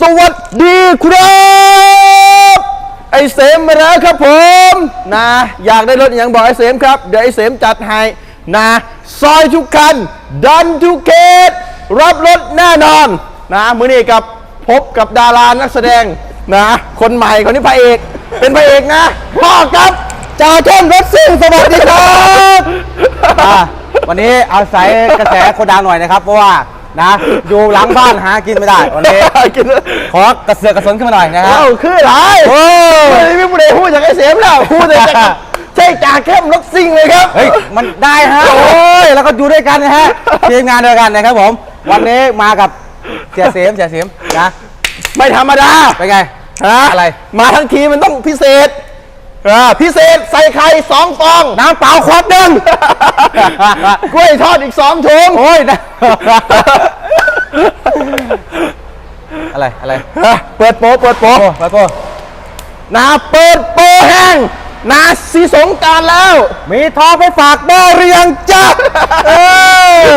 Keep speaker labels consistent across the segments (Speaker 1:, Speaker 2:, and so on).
Speaker 1: สวัสดีครับ ไอเสมมาแล้วครับผมนะอยากได้รถอย่างบอกไอเสมครับ เดี๋ยวไอเสมจัดให้นะซอยทุกคัน ดันทุกเขตรับรถแน่นอนนะมือนี้กับพบกับดารานักแสดงนะ คนใหม่คนนี้พระเอก เป็นพระเอกนะพ่อครับจ่าเข้มรถซิ่งสวัสดีครับ
Speaker 2: อะวันนี้เอาใส่กระแสโคดังหน่อยนะครับ เพราะว่า นะ อยู่หลังบ้านหากินไม่ได้วันนี้
Speaker 1: กิน
Speaker 2: ขอกระเสือกกระสนขึ้นมาหน่อยนะฮะ
Speaker 1: เอ้าคืออะไร
Speaker 2: โอ้
Speaker 1: ไม่ได้พูดเลยพูดจากไอเสมแล้วพูดจากใช่จ่าเข้มรถซิ่งเลยครับ
Speaker 2: เฮ้ย มันได้ฮะ โอ้ย แล้วก็อยู่ด้วยกันนะฮะทีมงานเดียวกันนะครับผม วันนี้มากับเสียเสียมเสียเสียมนะ
Speaker 1: ไม่ธรรมดา
Speaker 2: เป็นไง
Speaker 1: ฮะ
Speaker 2: อะไร
Speaker 1: มาทั้งทีมันต้องพิเศษ อ่าพิเศษใส่ไข่สองฟอง
Speaker 2: น้ำเปล่าขวดหนึ่ง
Speaker 1: กล้วยทอดอีกสองถุง
Speaker 2: โอ้ยนะ อะไร อะไร
Speaker 1: ฮะเปิดโปะเปิดโปะ
Speaker 2: โอ้ไปโป้
Speaker 1: นาเปิดโปะแห้งนาสีสงกรารแล้ว
Speaker 2: มีทองไปฝากแม่เรียงจ้าเอ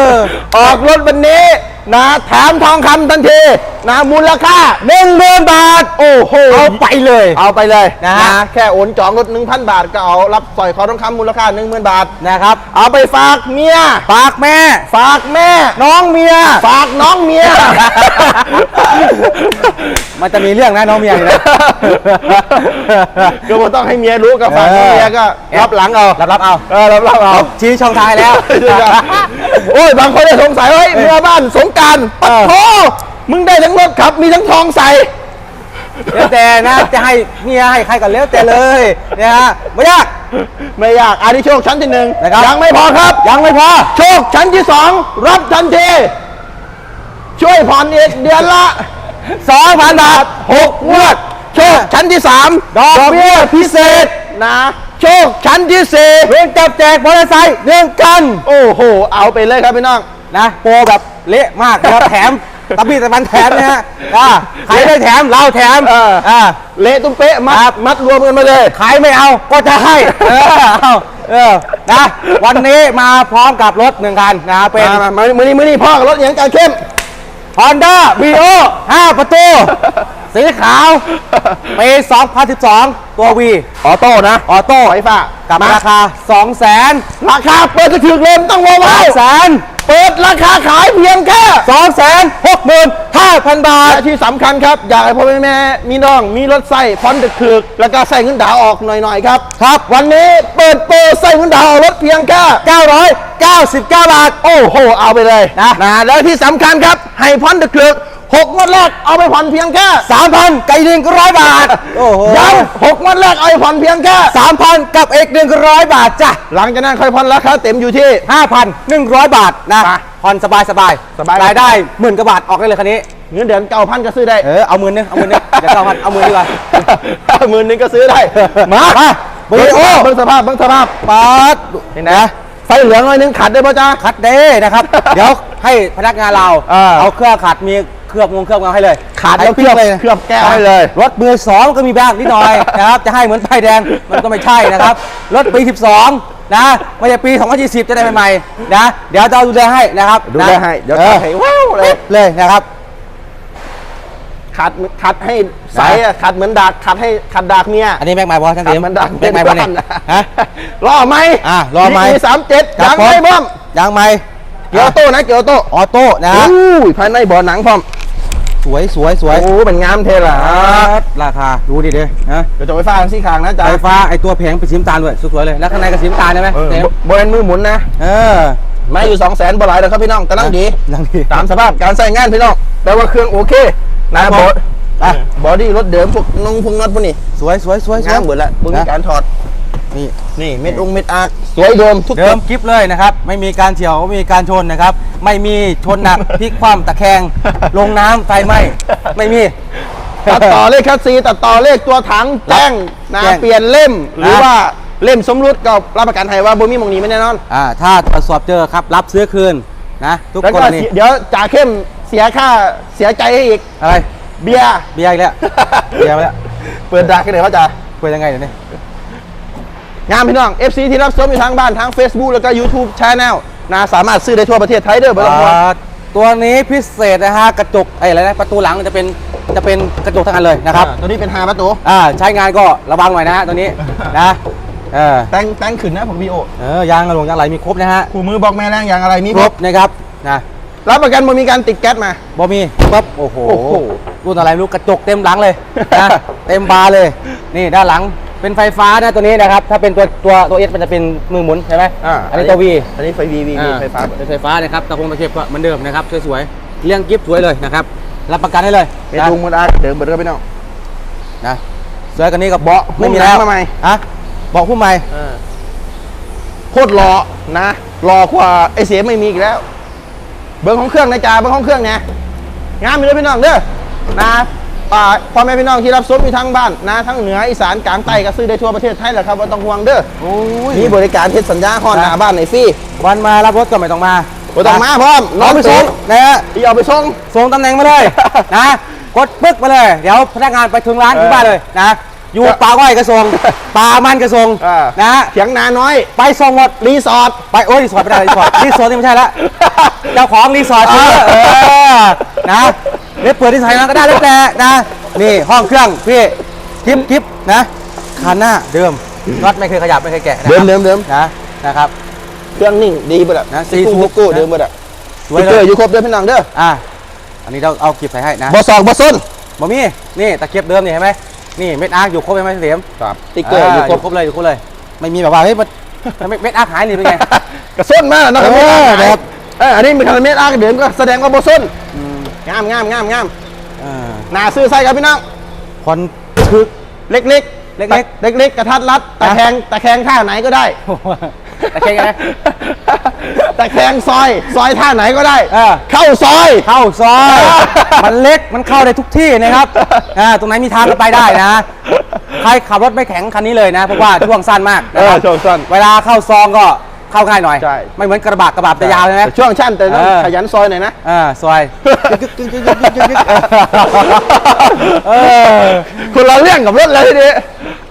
Speaker 2: อ
Speaker 1: ออกรถวันนี้ นะแถมทองคำทันทีนะมูลค่า
Speaker 2: หนึ่งหมื่นบาท
Speaker 1: โอ้โห
Speaker 2: เอาไปเลย
Speaker 1: เอาไปเลย
Speaker 2: นะฮะ
Speaker 1: แค่โอนจองรถ1,000บาทก็เอารับสร้อยคอทองคำมูลค่า10,000บาท
Speaker 2: นะครับ
Speaker 1: เอาไปฝากเมีย
Speaker 2: ฝากแม่
Speaker 1: ฝากแม่
Speaker 2: น้องเมีย
Speaker 1: ฝากน้องเมีย
Speaker 2: มันจะมีเรื่องนะน้องเมียนี่นะ
Speaker 1: ก็บ่ต้องให้เมียรู้กับฝากน้องเมียก็รับหลังเอา
Speaker 2: รับรับเอา
Speaker 1: เออรับรับเอา
Speaker 2: ชี้ช่องทางให้แล้ว
Speaker 1: โอ้ยบางคนจะสงสัยว่าเฮ้ยเมียบ้านสงกรารปัดโทมึงได้ทั้งรถขับ มีทั้งทองใส่
Speaker 2: แล้วแต่นะจะให้เมียให้ใครก่อนแล้วแต่เลยนะฮะไม่ยาก
Speaker 1: ไม่ยากอันนี้โชคชั้นที่หนึ่ง
Speaker 2: นะครับ
Speaker 1: ยังไม่พอครับ
Speaker 2: ยังไม่พอ
Speaker 1: โชคชั้นที่สองรับทันทีช่วยผ่อนอีกเดือนละ2,000บาท6งวด โชคชั้นที่3
Speaker 2: ดอกเบี้ยพิเศษ
Speaker 1: นะ โชคชั้นที่
Speaker 2: เรื่องจับแจกมอเตอร์ไซค์เรื่องกัน
Speaker 1: 4โอ้โห เอาไปเลยครับพี่น้อง
Speaker 2: นะโปรแบบเละมากนะครับ แถมตะบี้ตะบันแถมนะฮะอ่าใครได้แถมเราแถม
Speaker 1: เออ
Speaker 2: อ่า
Speaker 1: เละตุ้มเป๊ะ มัดมัดรวมกันมาเลย
Speaker 2: ใครไม่เอาก็จะให้ เออเอาเออนะวันนี้มาพร้อมกับรถหนึ่งคันนะเป็น
Speaker 1: มามามามือนี้มือนี้พ่อกับรถอย่างการเข้ม
Speaker 2: Honda b r o 5ประตู สีขาวปี2012 ตัว V
Speaker 1: ออโต้นะ
Speaker 2: ออโต้
Speaker 1: ไฟฟ้า
Speaker 2: กับ
Speaker 1: มา
Speaker 2: ราคา 2 0 0 0 0 0
Speaker 1: ราคาเปิดจะถึงเลยต้องว้าว
Speaker 2: 0 0 0
Speaker 1: เปิดราคาขายเพียงแค่
Speaker 2: 2 6 5,000 บาท
Speaker 1: และที่สำคัญครับ อยากให้พ่อแม่มีน้อง มีรถใส่พร้อมจะถึก แล้วก็ใส่เงินดาวน์ออกหน่อย ๆ ครับ
Speaker 2: ครับ
Speaker 1: วันนี้เปิดโปรใส่เงินดาวน์รถเพียงแค่
Speaker 2: 999 บาท
Speaker 1: โอ้โห เอาไปเลย
Speaker 2: นะ
Speaker 1: นะแล้วที่สำคัญครับให้พร้อมจะถึก หกงวดแรกเอาไปผ่อนเพียงแค่
Speaker 2: 3,000ไก่หนึ่งร้อยบาทโอ้โห
Speaker 1: ย้ำหกงวดแรกเอาไปผ่อนเพียงแค่
Speaker 2: 3,000กับเอก100บาทจ้ะ
Speaker 1: หลังจากนั้นค่อยผ่อนราคาเต็มอยู่ที่
Speaker 2: 5,100บาทนะ
Speaker 1: ไป
Speaker 2: ผ่อนสบายสบาย
Speaker 1: สบาย
Speaker 2: รายได้หมื่นกว่าบาทออกได้เลยคันนี้
Speaker 1: เงินเดือนเก้าพันก็ซื้อได้
Speaker 2: เออเอาหมื่นนึงเอาหมื่นนึงเดี๋ยวเก้าพันเอาหมื่นดีกว่า
Speaker 1: หมื่นหนึงก็ซื้อได้มา
Speaker 2: มา
Speaker 1: เบิ้ง
Speaker 2: โอ้
Speaker 1: เบิ้งสภาพเบิ้งสภาพ
Speaker 2: ปัด
Speaker 1: เห็นไหมไฟเหลืองหน่อยนึงขัดได้ป่ะจ๊ะ
Speaker 2: คัดเด้นะครับ เดี๋ยวให้พนักงานเรา
Speaker 1: เออ
Speaker 2: เอาเครื่องขัดมีเค ลือบงงเคลือบเงาให้เลย
Speaker 1: ขัดแล้ว
Speaker 2: ให้พริกเลย
Speaker 1: เคลือบแก้วให้เลย
Speaker 2: รถมือสองก็มีบ้างนิดหน่อยนะครับจะให้เหมือนไฟแดงมันก็ไม่ใช่นะครับรถปี 12 นะไม่ใช่ปี 2020 จะได้ใหม่ๆนะ เดี๋ยวเราดูแลให้นะครับ
Speaker 1: ดูแลให้เดี๋ยว
Speaker 2: ออ
Speaker 1: ขัดให้ว้าวเลย
Speaker 2: เลยนะครับ
Speaker 1: ขัดขัดให้ใสอะขัดเหมือนดากขัดให้ขัดดากเมีย
Speaker 2: อันนี้แม็กไมค์บอสท่าน
Speaker 1: ขัด
Speaker 2: เสียม
Speaker 1: เหมือนดาก
Speaker 2: แม็กไมค์บอสเนี่ยฮะ
Speaker 1: รอไหม
Speaker 2: อะรอไหม
Speaker 1: สามเจ็ด
Speaker 2: ครั
Speaker 1: ยั
Speaker 2: บ
Speaker 1: งไม่
Speaker 2: ผม
Speaker 1: บ้อม
Speaker 2: ยังไหม
Speaker 1: เกียวโต้นะเกียวโต้
Speaker 2: ออโต้นะฮะ
Speaker 1: อู้ยภายในบ่อหนังพร้อม
Speaker 2: สวยสวยสวย
Speaker 1: โอ้เป็นงามเทล่ะ
Speaker 2: ราคาดูดิเด้นะ
Speaker 1: เดี๋ยวจะไฟฟ้าทั้งสี่ข้างนะจ๊ะ
Speaker 2: ไฟฟ้าไอตัวแผงเป็นสีน้ำตาลด้วยสวยๆเลยแล้วข้างในก็สีน้ำตาลใช่ไหม
Speaker 1: เออ
Speaker 2: เต็ม
Speaker 1: บริเวณมือหมุนนะ
Speaker 2: เออ
Speaker 1: ไม่อยู่สองแสนบ่หลายแล้วครับพี่น้องแต่นั่งดี
Speaker 2: นั่งดี
Speaker 1: ตามสภาพการใส่งานพี่น้องแปลว่าเครื่องโอเคนะครับบ
Speaker 2: ผม
Speaker 1: อ
Speaker 2: อะ
Speaker 1: บอดี้รถเดิมพวกนงพวกน็อตพวกนี้
Speaker 2: สวยสวยสวยสวย
Speaker 1: งามหมดแล้วมึงมี
Speaker 2: นะ
Speaker 1: การถอด
Speaker 2: นี่
Speaker 1: นี่เม็ดองเม็ดอาร์คสวยเดิมทุก
Speaker 2: เดิมกิฟเลยนะครับ ไม่มีการเฉียวไม่มีการชนนะครับ ไม่มีชนหนักพลิกคว่ำตะแคงลงน้ำไฟไหม้ไม่มี
Speaker 1: ตัดต่อเลขคัสซีตัดต่อเลขตัวถังแจ้งนะ
Speaker 2: แจ้ง
Speaker 1: เปลี่ยนเล่มหรือ
Speaker 2: นะ
Speaker 1: ว่าเล่มสมรุดก็รับประกันให้ว่าบ่มีหมองนี้ไม่แน่นอน
Speaker 2: อ่าถ้าตรวจสอบเจอครับ รับซื้อคืนนะทุก
Speaker 1: แล้ว
Speaker 2: ก
Speaker 1: ก็
Speaker 2: รณี
Speaker 1: เสียเดี๋ยวจ่าเข้มเสียค่าเสียใจให้อีก
Speaker 2: อะไร
Speaker 1: เบียร์
Speaker 2: เบียร์อีกแล้วเบียร์ไปแล้ว
Speaker 1: เปิดดักกันเลยเขาจ่า
Speaker 2: คุยยังไงเดี๋ยวนี้
Speaker 1: งามพี่น้อง FC ที่รับชมอยู่ทางบ้านทาง Facebook แล้วก็ YouTube Channel นะสามารถซื้อได้ทั่วประเทศไทยเด้อบ่ต้องห่วง
Speaker 2: อ่าตัวนี้พิเศษนะฮะกระจกไอ้อะไรนะประตูหลังมันจะเป็นจะเป็นกระจกทั้งอันเลยนะครับ
Speaker 1: อ่าตัวนี้เป็น5ประตู
Speaker 2: อ่าใช้งานก็ระวังหน่อยนะฮะตัวนี้นะเออ
Speaker 1: แต่งแต่งขึ้นนะผมวีโอ
Speaker 2: เออยางกระหลงยางไหลมีครบนะฮะ
Speaker 1: คู่มือบอกแม่แรงอย่างอะไรมี
Speaker 2: ค
Speaker 1: ค
Speaker 2: ร
Speaker 1: ร
Speaker 2: บบนะครับนะ
Speaker 1: รับประกันบ่มีการติดแก๊สมา
Speaker 2: บอมีปั๊บโอ้โห
Speaker 1: โอ้โห
Speaker 2: รุ่นอะไรไม่รู้กระจกเต็มหลังเลยนะเต็มบานเลย นี่ด้านหลัง เป็นไฟฟ้านะตัวนี้นะครับ ถ้าเป็นตัวตัวตัวเอสมันจะเป็นมือหมุนใช่ไหม
Speaker 1: อ่า
Speaker 2: อันนี้ตัววี
Speaker 1: อันนี้ไฟวีวีไฟฟ้า
Speaker 2: เป็นไฟฟ้านะครับตะคงตะเข็บก็เหมือนเดิมนะครับสวยๆเลี้ยงกิฟต์สวยเลยนะครับ รับประกันได้เลย
Speaker 1: เป็น
Speaker 2: นะ
Speaker 1: ลุงมืออาเดิมเบิร์ดไปน้อง
Speaker 2: นะสวยกันนี้กับ
Speaker 1: เบาะ
Speaker 2: ไม่มี
Speaker 1: หุ้มหนั
Speaker 2: แล้
Speaker 1: ง
Speaker 2: ว
Speaker 1: มาใหม่
Speaker 2: ฮะเบาะผู้ใหม่
Speaker 1: โคตรรอนะรอกว่าไอเสียไม่มีอีกแล้ว เบิ้งของเครื่องนะจ๊ะเบิ้งของเครื่องเนี่ยงามอยู่เลยพี่น้องเด้อนะป่า พ่อแม่พี่น้องที่รับชมอยู่ทั้งบ้านนะทั้งเหนืออีสานกลางใต้ก็ซื้อได้ทั่วประเทศไทยแหละครับว่าต้องห่วงเด้อ
Speaker 2: โอ้ย
Speaker 1: มีบริการเทศสัญญาฮอนหน้าบ้านในฟรี
Speaker 2: วันมารับรถก็ไม่ต้องมา
Speaker 1: บ่ต้องมาพร้อมน
Speaker 2: น้
Speaker 1: อ
Speaker 2: อนงไป
Speaker 1: ไป
Speaker 2: ส่
Speaker 1: ส่
Speaker 2: ง
Speaker 1: ง
Speaker 2: นะฮะ
Speaker 1: อีเอาไปส่ง
Speaker 2: ส่งตำแหน่งมาเลยนะกดปึ๊กมาเลย เดี๋ยวพนักงานไปถึงร้าน
Speaker 1: เออ
Speaker 2: ที่บ้านเลยนะอยู่ป่าอ้อยกระทรวงป่ามันกระทรวง
Speaker 1: อ่า
Speaker 2: นะ
Speaker 1: เถียงนาน้อย
Speaker 2: ไปส่งหมด
Speaker 1: รีสอร์ท
Speaker 2: ไปโอ้ยรีสอร์ทไม่ได้รีสอร์ทรีสอร์ทนี่ไม่ใช่ละเจ้าของรีสอร์ท
Speaker 1: เออ
Speaker 2: เออนะ เดี๋ยวเปิดที่ไหนมาก็ได้แล้วแต่นะนี่ห้องเครื่องพี่คลิปคลิปนะคันหน้าเดิมน็อตไม่เคยขยับไม่เคยแกะนะค
Speaker 1: เดิ
Speaker 2: รั
Speaker 1: ม
Speaker 2: บ
Speaker 1: เดิมเดิม
Speaker 2: นะนะครับ
Speaker 1: เครื่องนิ่งดีเบิดอะ
Speaker 2: นะ
Speaker 1: ซี
Speaker 2: ซี
Speaker 1: ซู
Speaker 2: ซู
Speaker 1: กู้
Speaker 2: นะ
Speaker 1: เดิมเบิดอะ
Speaker 2: สวย
Speaker 1: ส
Speaker 2: เล
Speaker 1: เกอร์
Speaker 2: ย
Speaker 1: อยู่ครบเด้อพี่น้องเด้อ
Speaker 2: อะอันนี้เราเอาคลิปใส่ให้นะ
Speaker 1: บ่สองบ่ส้น
Speaker 2: บอมี่นี่ตะเกียบเดิมนี่เห็นไหมนี่เม็ดอาร์คอยู่ครบไหมเสียม
Speaker 1: ครับสติ๊กเกอร์อยู่ครบ
Speaker 2: ครบเลยอยู่ครบเลย ไม่มีแบบว่าเฮ้ยมันทำไมเม็ดอาร์คหายนี่เป็นไง
Speaker 1: กระส้นมากนะ
Speaker 2: เออ
Speaker 1: ค
Speaker 2: ครั
Speaker 1: รับบเอออันนี้เป็นคาราเมลอาร์กเดิมก็แสดงว่าบ่ส้น งามงามงามงาม
Speaker 2: อ่า
Speaker 1: หนาซื้อใส่ครับพี่น้อง
Speaker 2: คอนทึก
Speaker 1: เล็กๆ
Speaker 2: เล็ก
Speaker 1: เล็กๆ กระทัดรัด ตะแคงตะแคงท่าไหนก็ได้
Speaker 2: ตะเกียบไง
Speaker 1: ตะแคงซอย ซอยท่าไหนก็ได้
Speaker 2: เออ
Speaker 1: เข้าซอย
Speaker 2: เข้าซอย มันเล็ก มันเข้าได้ทุกที่นะครับอ่าตรงไหนมีทางก็ไปได้นะ ใครขับรถไม่แข็งคันนี้เลยนะ เพราะว่าช่วงสั้นมาก
Speaker 1: เอ
Speaker 2: นะ
Speaker 1: อ
Speaker 2: ครับ
Speaker 1: ช่วงสั้น
Speaker 2: เวลาเข้าซองก็ เข้าง่ายหน่อย
Speaker 1: ใช่
Speaker 2: ไม่เหมือนกระบะกระบะจะยาวใช่ไหม
Speaker 1: แต่ช่วงชั้นแต่ต้อง
Speaker 2: เออ
Speaker 1: ขยันซอยหน่อยนะ
Speaker 2: อ่าซอยเออ
Speaker 1: คนละเรื่องกับรถเลยทีนี้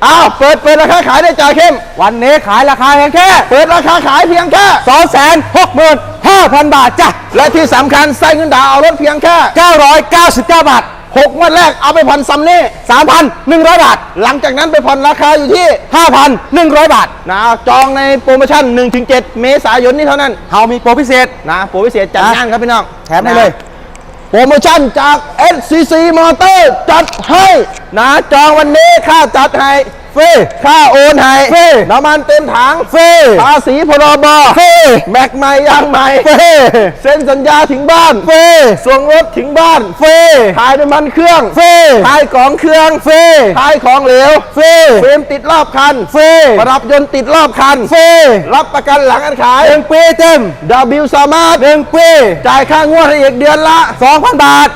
Speaker 1: อ้าว เปิดเปิดราคาขายได้จ่าเข้ม
Speaker 2: วันนี้ขายราคาเพียงแค่
Speaker 1: เปิดราคาขายเพียงแค่
Speaker 2: 2 6 5 0 0 0บาทจ้ะ
Speaker 1: และที่สำคัญใส่เงินดาวน์เอารถเพียงแค่
Speaker 2: 999 บาท
Speaker 1: หกงวดแรกเอาไปผ่อนซัมนี่
Speaker 2: 3,100บาท
Speaker 1: หลังจากนั้นไปผ่อนราคาอยู่ที่
Speaker 2: 5,100บาท
Speaker 1: นะจองในโปรโมชั่น1-7เมษายนนี้เท่านั้น
Speaker 2: เฮามีโปรพิเศษ
Speaker 1: นะโปรพิเศษจัด
Speaker 2: นะ
Speaker 1: งานครับพี่น้อง
Speaker 2: แถมให้เลย
Speaker 1: นะโปรโมชั่นจาก SCC Motor จัดให้นะจองวันนี้ค่าจัดให้
Speaker 2: ฟรี
Speaker 1: ค่าโอนให้
Speaker 2: ฟรี
Speaker 1: น้ำมันเต็มถัง
Speaker 2: ฟรี
Speaker 1: ภาษีพรบ
Speaker 2: ฟรี
Speaker 1: แม็กใหม่ยางใหม่
Speaker 2: ฟรี
Speaker 1: เซ็นสัญญาถึงบ้าน
Speaker 2: ฟรี
Speaker 1: ส่งรถถึงบ้าน
Speaker 2: ฟรี
Speaker 1: ถ่ายน้ำมันเครื่อง
Speaker 2: ฟรี
Speaker 1: ถ่ายของเครื่อง
Speaker 2: ฟรี
Speaker 1: ถ่ายของเหลว
Speaker 2: ฟรี
Speaker 1: เฟรมติดรอบคัน
Speaker 2: ฟรี
Speaker 1: ประดับยนต์ติดรอบคัน
Speaker 2: ฟรี
Speaker 1: รับประกันหลังการขาย
Speaker 2: หนึ่งปีเต็ม
Speaker 1: W สามารถ
Speaker 2: หนึ่งปี
Speaker 1: จ่ายค่างวดให้อีกเดือนละ
Speaker 2: 2,000 บาท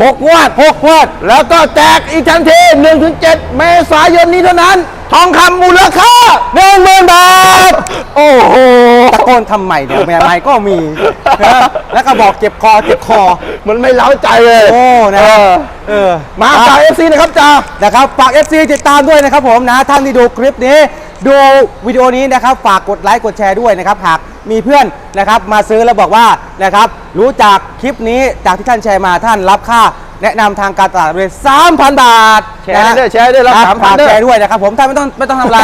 Speaker 1: 6งวด
Speaker 2: 6งวด
Speaker 1: แล้วก็แจกอีกทันที1-7เมษายนนี้เท่านั้น ทองคำมูลค่า
Speaker 2: 10,000บาท
Speaker 1: โอ้โห
Speaker 2: ตะโกนทำใหม่เดี๋ยวแม่ไม้ก็มีนะแล้วก็บอกเจ็บคอเจ็บคอ
Speaker 1: มันไม่เล้าใจเลย
Speaker 2: โอ้นะ
Speaker 1: เออ
Speaker 2: เออ
Speaker 1: มาจาก FC นะครับจ้า
Speaker 2: นะครับฝาก FC ติดตามด้วยนะครับผมนะท่านที่ดูคลิปนี้ ดูวิดีโอนี้นะครับ ฝากกดไลค์กดแชร์ด้วยนะครับหาก มีเพื่อนนะครับมาซื้อแล้วบอกว่านะครับรู้จักคลิปนี้จากที่ท่านแชร์มาท่านรับค่าแนะนำทางการตลาดเลย3,000 บาท
Speaker 1: แชร์ได้ด้วยแชร์ได้ด้วยรับ
Speaker 2: นะ
Speaker 1: 3,000
Speaker 2: ฝาก
Speaker 1: ด้วย
Speaker 2: แชร์ด้วยนะครับผมท่านไม่ต้องไม่ต้องทำอะไร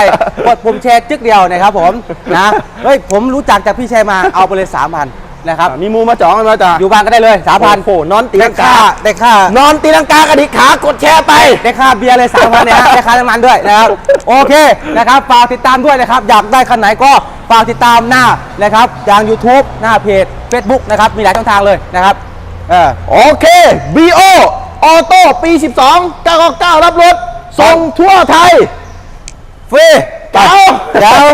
Speaker 2: กดปุ่มแชร์จึ๊กเดียวนะครับผมนะเฮ้ยผมรู้จักจากพี่แชร์มาเอาไปเลย3,000นะครับ
Speaker 1: มีมูมาจองกันมาจ้า
Speaker 2: อยู่บ้านก็ได้เลย
Speaker 1: โอ้
Speaker 2: 3,000
Speaker 1: โหนอนตี
Speaker 2: ได้
Speaker 1: ลัง
Speaker 2: ค่ากาได้ค่า
Speaker 1: นอนตีลังกากระดิกขากดแชร์ไป
Speaker 2: ได้ค่าเบียร์เลยสามพันเนี่ยฮะได้ค่าน้ำมันด้วยนะครับโอเคนะครับฝากติดตามด้วยนะครับอยากได้คันไหนก็ ฝากติดตามหน้านะครับทาง YouTube หน้าเพจ Facebook นะครับมีหลายช่องทางเลยนะครับเออ
Speaker 1: โอเค BO ออโต้ปี 12 999 รับรถส่งทั่วไทย
Speaker 2: ฟรี
Speaker 1: เก๋า
Speaker 2: เดี๋ยว